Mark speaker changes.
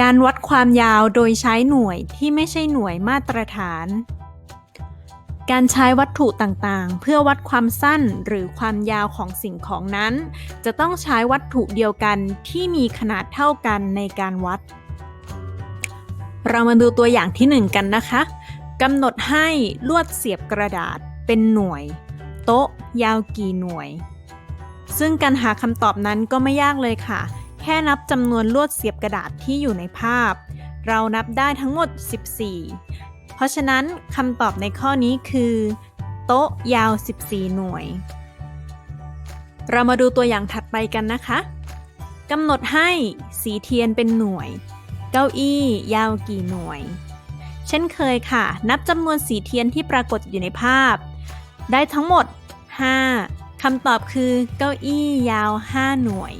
Speaker 1: การวัดความยาวโดยใช้หน่วยที่ไม่ใช่หน่วยมาตรฐาน การใช้วัตถุต่างๆ เพื่อวัดความสั้นหรือความยาวของสิ่งของนั้น จะต้องใช้วัตถุเดียวกันที่มีขนาดเท่ากันในการวัด เรามาดูตัวอย่างที่ 1 กันนะคะกำหนดให้ลวดเสียบกระดาษเป็นหน่วย โต๊ะ ยาวกี่หน่วย ซึ่งการหาคำตอบนั้นก็ไม่ยากเลยค่ะ แค่นับจำนวนลวดเสียบกระดาษที่อยู่ในภาพ เรานับได้ทั้งหมด 14 เพราะฉะนั้นคำตอบในข้อนี้คือ โต๊ะยาว 14 หน่วย เรามาดูตัวอย่างถัดไปกันนะคะกำหนดให้สีเทียนเป็นหน่วย เก้าอี้ยาวกี่หน่วย เช่นเคยค่ะ นับจำนวนสีเทียนที่ปรากฏอยู่ในภาพ ได้ทั้งหมด 5คำตอบคือเก้าอี้ยาว 5 หน่วย